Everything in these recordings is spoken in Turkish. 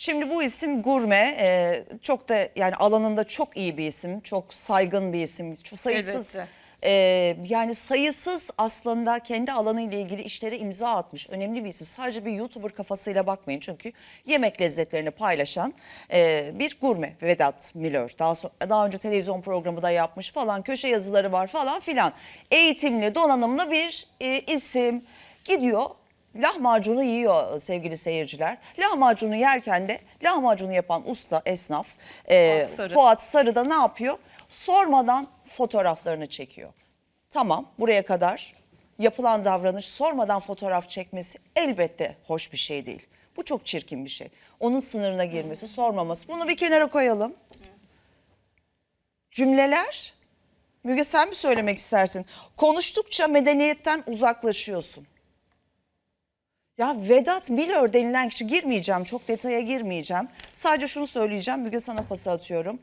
Şimdi bu isim gurme, e, çok da yani alanında çok iyi bir isim, çok saygın bir isim, çok sayısız. Elbette. e, yani sayısız aslında kendi alanıyla ilgili işlere imza atmış önemli bir isim. Sadece bir YouTuber kafasıyla bakmayın çünkü yemek lezzetlerini paylaşan e, bir gurme Vedat Milor. Daha, so- daha önce televizyon programı da yapmış falan köşe yazıları var falan filan. Eğitimli, donanımlı bir e, isim gidiyor lahmacunu yiyor sevgili seyirciler. Lahmacunu yerken de lahmacunu yapan usta esnaf e, Fuat Sarı. Fuat Sarı da ne yapıyor? Sormadan fotoğraflarını çekiyor. Tamam buraya kadar yapılan davranış sormadan fotoğraf çekmesi elbette hoş bir şey değil. Bu çok çirkin bir şey. Onun sınırına girmesi, sormaması. Bunu bir kenara koyalım. Cümleler, Müge sen mi söylemek istersin? Konuştukça medeniyetten uzaklaşıyorsun. Ya Vedat Milor denilen kişi girmeyeceğim çok detaya girmeyeceğim. Sadece şunu söyleyeceğim Müge sana pası atıyorum.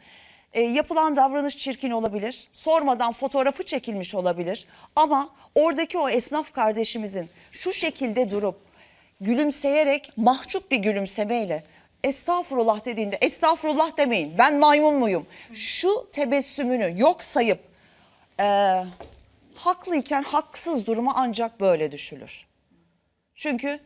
E, yapılan davranış çirkin olabilir. Sormadan fotoğrafı çekilmiş olabilir. Ama oradaki o esnaf kardeşimizin şu şekilde durup gülümseyerek mahcup bir gülümsemeyle estağfurullah dediğinde estağfurullah demeyin ben maymun muyum? Şu tebessümünü yok sayıp e, haklıyken haksız duruma ancak böyle düşülür. Çünkü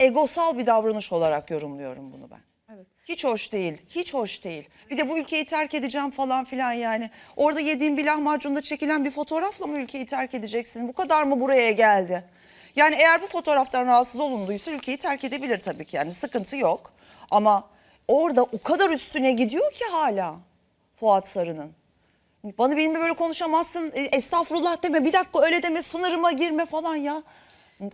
egosal bir davranış olarak yorumluyorum bunu ben. Evet. Hiç hoş değil, hiç hoş değil. Bir de bu ülkeyi terk edeceğim falan filan yani. Orada yediğin bir lahmacunda çekilen bir fotoğrafla mı ülkeyi terk edeceksin? Bu kadar mı buraya geldi? Yani eğer bu fotoğraftan rahatsız olunduysa ülkeyi terk edebilir tabii ki yani sıkıntı yok. Ama orada o kadar üstüne gidiyor ki hala Fuat Sarı'nın. Bana benimle böyle konuşamazsın. e, Estağfurullah deme. Bir dakika öyle deme. Sınırıma girme falan ya.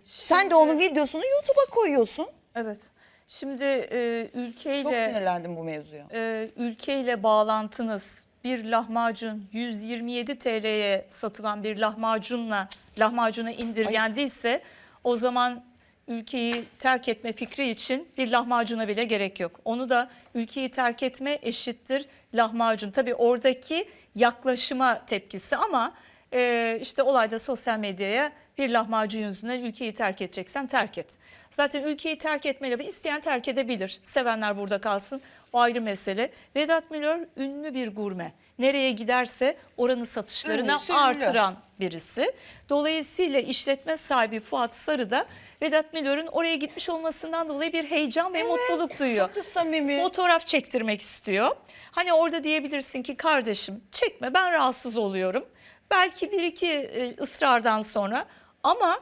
Sen de onun videosunu YouTube'a koyuyorsun. Evet. Şimdi e, Çok ülkeyle sinirlendim bu mevzuya. e, ülkeyle bağlantınız bir lahmacun 127 TL'ye satılan bir lahmacunla lahmacuna indirgendiyse o zaman ülkeyi terk etme fikri için bir lahmacuna bile gerek yok. Onu da ülkeyi terk etme eşittir lahmacun. Tabii oradaki yaklaşıma tepkisi ama e, işte olayda sosyal medyaya bir lahmacun yüzünden ülkeyi terk edeceksen terk et. Zaten ülkeyi terk etmeli ve isteyen terk edebilir. Sevenler burada kalsın. O ayrı mesele. Vedat Milor ünlü bir gurme. Nereye giderse oranın satışlarını Ünlüsü ünlü. artıran birisi. Dolayısıyla işletme sahibi Fuat Sarı da Vedat Milor'un oraya gitmiş olmasından dolayı bir heyecan ve mutluluk duyuyor. Çok da samimi. Fotoğraf çektirmek istiyor. Hani orada diyebilirsin ki kardeşim çekme ben rahatsız oluyorum. Belki bir iki e, ısrardan sonra ama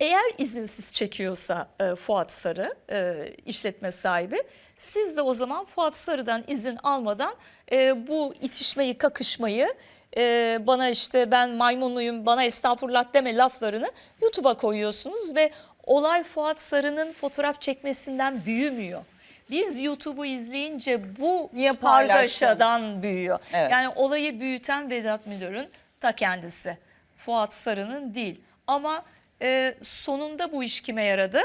eğer izinsiz çekiyorsa e, Fuat Sarı e, işletme sahibi siz de o zaman Fuat Sarı'dan izin almadan e, bu itişmeyi kakışmayı e, bana işte ben maymunluyum bana estağfurullah deme laflarını YouTube'a koyuyorsunuz ve olay Fuat Sarı'nın fotoğraf çekmesinden büyümüyor. Biz YouTube'u izleyince bu Niye kargaşadan büyüyor. Evet. Yani olayı büyüten Vedat Milor'un ta kendisi. Fuat Sarı'nın değil. Ama e, sonunda bu iş kime yaradı?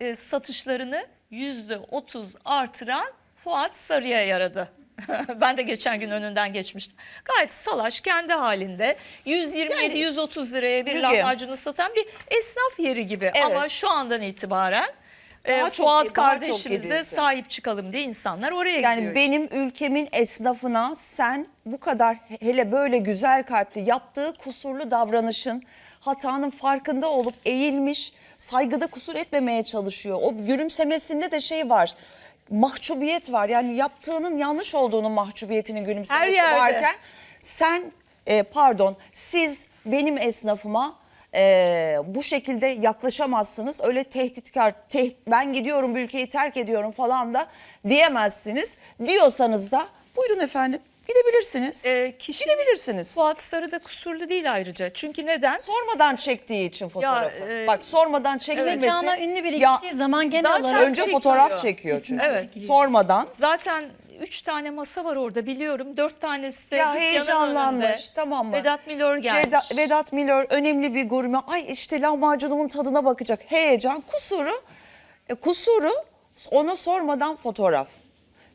E, satışlarını yüzde otuz artıran Fuat Sarı'ya yaradı. ben de geçen gün önünden geçmiştim. Gayet salaş kendi halinde 127-130 liraya bir lahmacunu satan bir esnaf yeri gibi. Evet. Ama şu andan itibaren e, çok- Fuat daha çok kardeşimize gidilsin. sahip çıkalım diye insanlar oraya Yani gidiyor. benim ülkemin esnafına sen bu kadar hele böyle güzel kalpli yaptığı kusurlu davranışın hatanın farkında olup eğilmiş saygıda kusur etmemeye çalışıyor. O gülümsemesinde de şey var mahcubiyet var yani yaptığının yanlış olduğunun mahcubiyetinin gülümsemesi varken sen e, pardon siz benim esnafıma e, bu şekilde yaklaşamazsınız. Öyle tehditkar, tehdit, ben gidiyorum bu ülkeyi terk ediyorum falan da diyemezsiniz. Diyorsanız da buyurun efendim gidebilirsiniz. Ee, kişi- Gidebilirsiniz. Fuat Sarı da kusurlu değil ayrıca. Çünkü neden? Sormadan çektiği için fotoğrafı. e, Bak sormadan çekilmesi. Mekana ünlü biri Ya, gittiği zaman genel olarak önce çekiyor. fotoğraf çekiyor çünkü. Evet. Sormadan. Zaten üç tane masa var orada biliyorum. Dört tanesi de Ya dükkanın heyecanlanmış, önünde. tamam mı? Vedat Milor gelmiş. Veda- Vedat Milor önemli bir gurme. Ay işte lahmacunumun tadına bakacak. Heyecan, kusuru, e, kusuru ona sormadan fotoğraf.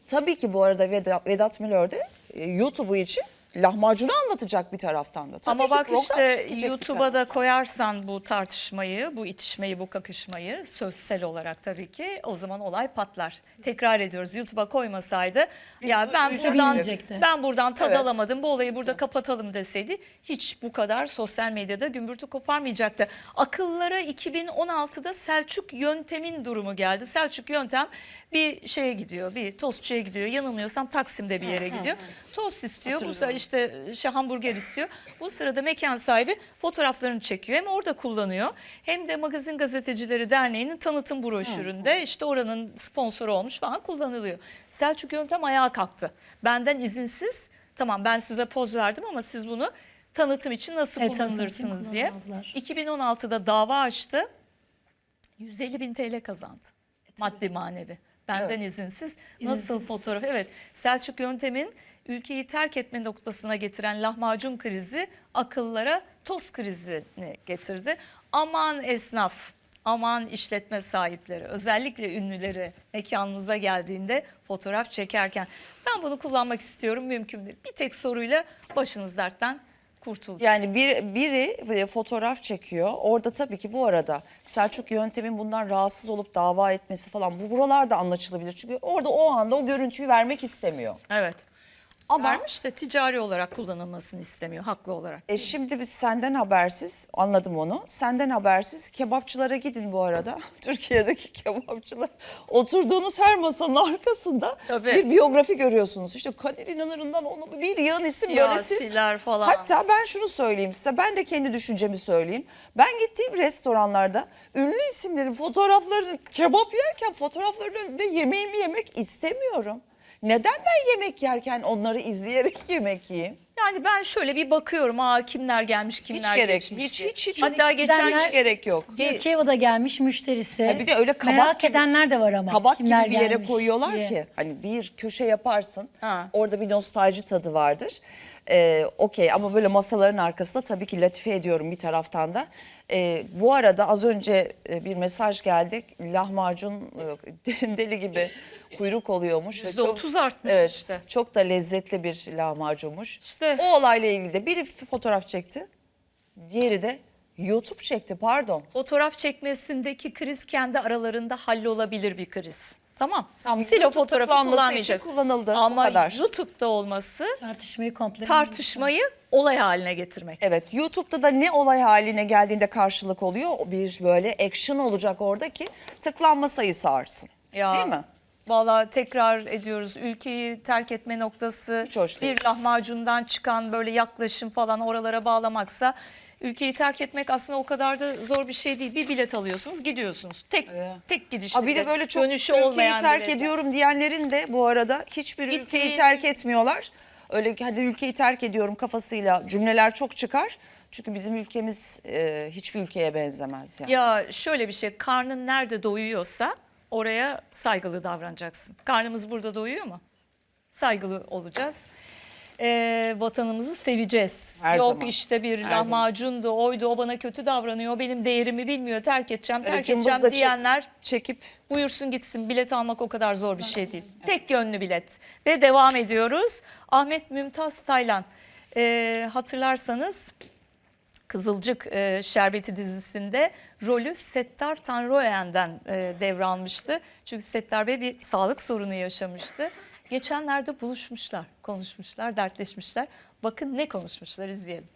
Tabii ki bu arada Vedat, Vedat Milor de e, YouTube'u için lahmacunu anlatacak bir taraftan da. Tabii Ama bak işte YouTube'a da koyarsan bu tartışmayı, bu itişmeyi, bu kakışmayı sözsel olarak tabii ki o zaman olay patlar. Tekrar ediyoruz. YouTube'a koymasaydı Biz ya ben buradan ben buradan tad Evet. alamadım. Bu olayı burada kapatalım deseydi hiç bu kadar sosyal medyada gümbürtü koparmayacaktı. Akıllara 2016'da Selçuk Yöntem'in durumu geldi. Selçuk Yöntem bir şeye gidiyor, bir tostçuya gidiyor. Yanılmıyorsam Taksim'de bir yere gidiyor. Tost istiyor. Bu sırada işte şey hamburger istiyor. Bu sırada mekan sahibi fotoğraflarını çekiyor. Hem orada kullanıyor hem de Magazin Gazetecileri Derneği'nin tanıtım broşüründe işte oranın sponsoru olmuş falan kullanılıyor. Selçuk Yöntem ayağa kalktı. Benden izinsiz tamam ben size poz verdim ama siz bunu tanıtım için nasıl Evet, tanıtım için kullanırsınız diye. kullanamazlar. 2016'da dava açtı. 150 bin TL kazandı. Maddi manevi. Benden izinsiz. Nasıl İzinsiz. fotoğraf? Evet. Selçuk Yöntem'in ülkeyi terk etme noktasına getiren lahmacun krizi akıllara toz krizini getirdi. Aman esnaf, aman işletme sahipleri, özellikle ünlüleri mekanınıza geldiğinde fotoğraf çekerken ben bunu kullanmak istiyorum mümkün değil. Bir tek soruyla başınız dertten kurtuldu. Yani bir, biri e, fotoğraf çekiyor. Orada tabii ki bu arada Selçuk yöntemin bundan rahatsız olup dava etmesi falan bu buralarda anlaşılabilir. Çünkü orada o anda o görüntüyü vermek istemiyor. Evet. Ama Vermiş de ticari olarak kullanılmasını istemiyor haklı olarak. e, şimdi biz senden habersiz anladım onu. Senden habersiz kebapçılara gidin bu arada. Türkiye'deki kebapçılar oturduğunuz her masanın arkasında Tabii. bir biyografi görüyorsunuz. İşte Kadir İnanır'ından onu bir yığın isim böyle siz Siyasiler falan. Hatta ben şunu söyleyeyim size. Ben de kendi düşüncemi söyleyeyim. Ben gittiğim restoranlarda ünlü isimlerin fotoğraflarını kebap yerken fotoğraflarının önünde yemeğimi yemek istemiyorum. Neden ben yemek yerken onları izleyerek yemek yiyeyim? Yani ben şöyle bir bakıyorum. Aa kimler gelmiş, kimler Hiç gerek geçmiş hiç diye. hiç hiç Hatta geçen hiç gerek yok. Bir- Kevo'da gelmiş müşterisi. Ha bir de öyle kabak Merak gibi- edenler de var ama. Kabak gibi bir yere gelmiş koyuyorlar diye. ki hani bir köşe yaparsın. Ha. Orada bir nostalji tadı vardır. Ee, Okey ama böyle masaların arkasında tabii ki latife ediyorum bir taraftan da. Ee, bu arada az önce e, bir mesaj geldi. Lahmacun e, deli gibi kuyruk oluyormuş. ve çok- %30 artmış evet, işte. Çok da lezzetli bir lahmacunmuş. İşte. O olayla ilgili de biri fotoğraf çekti. Diğeri de YouTube çekti pardon. Fotoğraf çekmesindeki kriz kendi aralarında hallolabilir bir kriz. Tamam. Tamam, Sil o YouTube fotoğrafı kullanmayacak. için kullanıldı, Ama kadar. YouTube'da olması Tartışmayı komple. tartışmayı olay haline getirmek. Evet YouTube'da da ne olay haline geldiğinde karşılık oluyor? Bir böyle action olacak orada ki tıklanma sayısı artsın. Ya, Değil mi? Valla tekrar ediyoruz ülkeyi terk etme noktası Hiç hoş değil. bir lahmacundan çıkan böyle yaklaşım falan oralara bağlamaksa ülkeyi terk etmek aslında o kadar da zor bir şey değil. Bir bilet alıyorsunuz gidiyorsunuz. Tek Evet. tek gidişle. Aa, bir de böyle çok dönüşü ülkeyi olmayan terk biletler. ediyorum diyenlerin de bu arada hiçbir Gittiği- ülkeyi terk etmiyorlar. Öyle hani ülkeyi terk ediyorum kafasıyla cümleler çok çıkar. Çünkü bizim ülkemiz e, hiçbir ülkeye benzemez yani. Ya şöyle bir şey karnın nerede doyuyorsa oraya saygılı davranacaksın. Karnımız burada doyuyor mu? Saygılı olacağız. Ee, vatanımızı seveceğiz. Her Yok zaman. işte bir Her lahmacundu, oydu, o bana kötü davranıyor, benim değerimi bilmiyor, terk edeceğim, terk cımbızla edeceğim diyenler Çekip buyursun gitsin. Bilet almak o kadar zor bir şey değil. Tek yönlü bilet. Ve devam ediyoruz. Ahmet Mümtaz Taylan. Ee, hatırlarsanız Kızılcık e, Şerbeti dizisinde rolü Settar Tanrıoğan'dan e, devralmıştı. Çünkü Settar Bey bir sağlık sorunu yaşamıştı. Geçenlerde buluşmuşlar, konuşmuşlar, dertleşmişler. Bakın ne konuşmuşlar izleyelim.